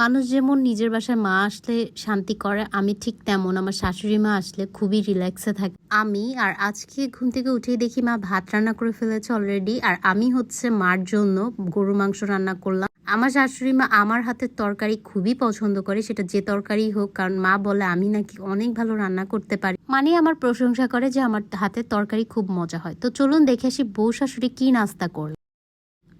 মানুষ যেমন নিজের বাসায় মা আসলে শান্তি করে, আমি ঠিক তেমন। আমার শাশুড়ি মা আসলে খুবই রিল্যাক্সে থাকে। আমি আর আজকে ঘুম থেকে উঠেই দেখি মা ভাত রান্না করে ফেলেছে অলরেডি আর আমি হচ্ছে মার জন্য গরু মাংস রান্না করলাম। আমার শাশুড়ি মা আমার হাতের তরকারি খুবই পছন্দ করে, সেটা যে তরকারি হোক, কারণ মা বলে আমি নাকি অনেক ভালো রান্না করতে পারি। মানে আমার প্রশংসা করে যে আমার হাতের তরকারি খুব মজা হয়। তো চলুন দেখে আসি বউ শাশুড়ি কি নাস্তা করল।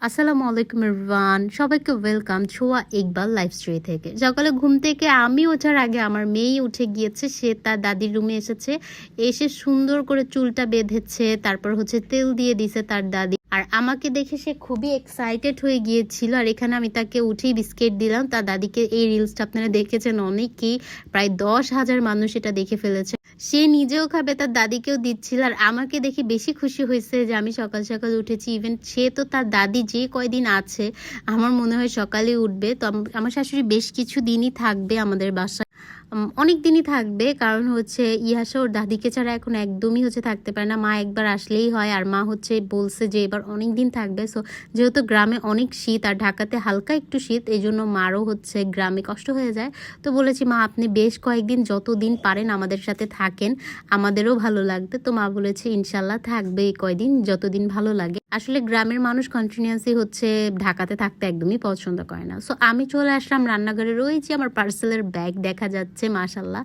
আসসালামু আলাইকুম রান সবাইকে ওয়েলকাম ছোয়া ইকবাল লাইফ স্টোরি থেকে। সকালে ঘুম থেকে আমি ওঠার আগে আমার মেয়ে উঠে গিয়েছে, সে তার দাদির রুমে এসেছে, এসে সুন্দর করে চুলটা বেঁধেছে, তারপর হচ্ছে তেল দিয়ে দিছে তার দাদি। আর আমাকে দেখে সে খুবই এক্সাইটেড হয়ে গিয়েছিল। আর এখানে আমি তাকে উঠেই বিস্কিট দিলাম। তার দাদিকে এই রিলসটা আপনারা দেখেছেন অনেকেই, প্রায় দশ হাজার মানুষ এটা দেখে ফেলেছে। সে নিজেও খাবে, তার দাদিকেও দিচ্ছিল। আর আমাকে দেখে বেশি খুশি হয়েছে যে আমি সকাল সকাল উঠেছি। ইভেন সে তো তার দাদি যে কয়দিন আছে, আমার মনে হয় সকালে উঠবে। তো আমার শাশুড়ি বেশ কিছু দিনই থাকবে আমাদের বাসায়। অনেক দিনই থাকবে। কারণ হচ্ছে ইয়াসা ওর দাদিকে ছাড়া এখন একদমই হচ্ছে থাকতে পারে না। মা একবার আসলেই হয়, আর মা হচ্ছে বলছে যে, এবার অনেক দিন থাকবে। সো যেহেতু গ্রামে অনেক শীত, আর ঢাকাতে হালকা একটু শীত এই জন্য মারও হচ্ছে গ্রামে কষ্ট হয়ে যায়। তো বলেছি, মা, আপনি বেশ কয়েকদিন যত দিন পারেন আমাদের সাথে থাকেন। আমাদেরও ভালো লাগবে। তো মা বলেছে, ইনশাল্লাহ থাকবে এই কয়দিন, যতদিন ভালো লাগে। আসলে গ্রামের মানুষ কন্টিনিউয়াসলি হচ্ছে ঢাকাতে থাকতে একদমই পছন্দ করে না। সো আমি চলে আসলাম রান্নাঘরে রয়েছি আমার পার্সেলের ব্যাগ দেখা যাচ্ছে মাশাল্লাহ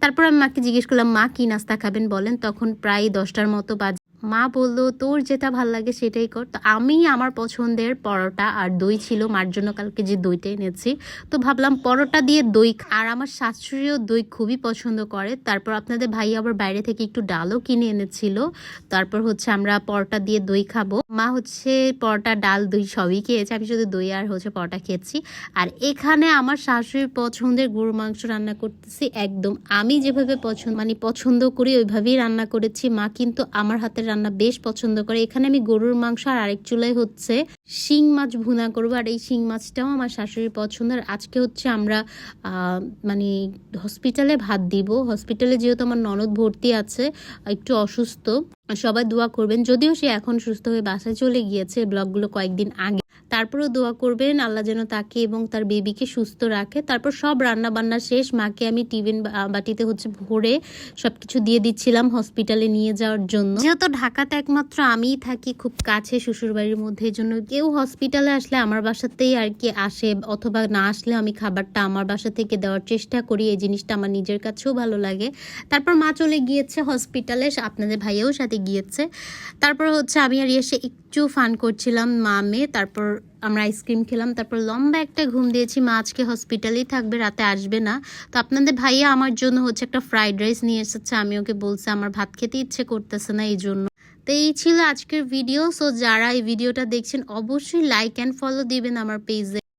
তারপর আমি মাকে জিজ্ঞেস করলাম, মা কি নাস্তা খাবেন? বলেন, তখন প্রায় দশটার মতো বাজে মা বলল, তোর যেটা ভালো লাগে সেটাই কর। তো আমি আমার পছন্দের পরোটা আর দই ছিল, মার জন্য কালকে যে দইটা এনেছি। তো ভাবলাম পরোটা দিয়ে দই আর আমার শাশুড়িও দই খুবই পছন্দ করে। তারপর আপনাদের ভাই আবার বাইরে থেকে একটু ডালও কিনে এনেছিল। তারপর হচ্ছে আমরা পরোটা দিয়ে দই খাব। মা হচ্ছে পরোটা, ডাল, দই সবই খেয়েছে। আমি শুধু দই আর হচ্ছে পরোটা খেয়েছি। আর এখানে আমার শাশুড়ির পছন্দের গরু মাংস রান্না করতেছি একদম। আমি যেভাবে পছন্দ মানে পছন্দ করি, ওইভাবেই রান্না করেছি। মা কিন্তু আমার হাতের রান্না বেশ পছন্দ করে। এখানে আমি গরুর মাংস আর আরেক চুলাই হচ্ছে শিং মাছ ভুনা করব। আর এই শিং মাছটাও আমার শাশুড়ির পছন্দ আর আজকে হচ্ছে আমরা মানে হসপিটালে ভাত দিব। হসপিটালে যেহেতু আমার ননদ ভর্তি আছে, একটু অসুস্থ, সবাই দোয়া করবেন। যদিও সে এখন সুস্থ হয়ে বাসায় চলে গিয়েছে ব্লগগুলো কয়েকদিন আগে। তারপরেও দোয়া করবেন, আল্লাহ যেন তাকে এবং তার বেবিকে সুস্থ রাখে। তারপর সব রান্না বান্না শেষ, মাকে আমি টিফিন বাটিতে হচ্ছে ভরে সব কিছু দিয়ে দিচ্ছিলাম হসপিটালে নিয়ে যাওয়ার জন্য। যেহেতু ঢাকাতে একমাত্র আমিই থাকি, খুব কাছে শ্বশুর বাড়ির মধ্যে জন্য কেউ হসপিটালে আসলে আমার বাসাতেই আর কি আসে, অথবা না আসলে আমি খাবারটা আমার বাসা থেকে দেওয়ার চেষ্টা করি, এই জিনিসটা আমার নিজের কাছেও ভালো লাগে। তারপর মা চলে গিয়েছে হসপিটালে আপনাদের ভাইয়াও সাথে গিয়েছে। তারপর হচ্ছে আমি আর এসে একটু ফান করছিলাম মামে তারপর আমরা আইসক্রিম খেলাম, তারপর লম্বা একটা ঘুম দিয়েছি। মা আজকে হসপিটালেই থাকবে, রাতে আসবে না। তো আপনাদের ভাইয়া আমার জন্য হচ্ছে একটা ফ্রাইড রাইস নিয়ে এসেছে। আমি ওকে বলছি, আমার ভাত খেতে ইচ্ছে করতেছে না এই জন্য। তো এই ছিল আজকের ভিডিও সো যারা এই ভিডিওটা দেখছেন, অবশ্যই লাইক অ্যান্ড ফলো দিবেন আমার পেজে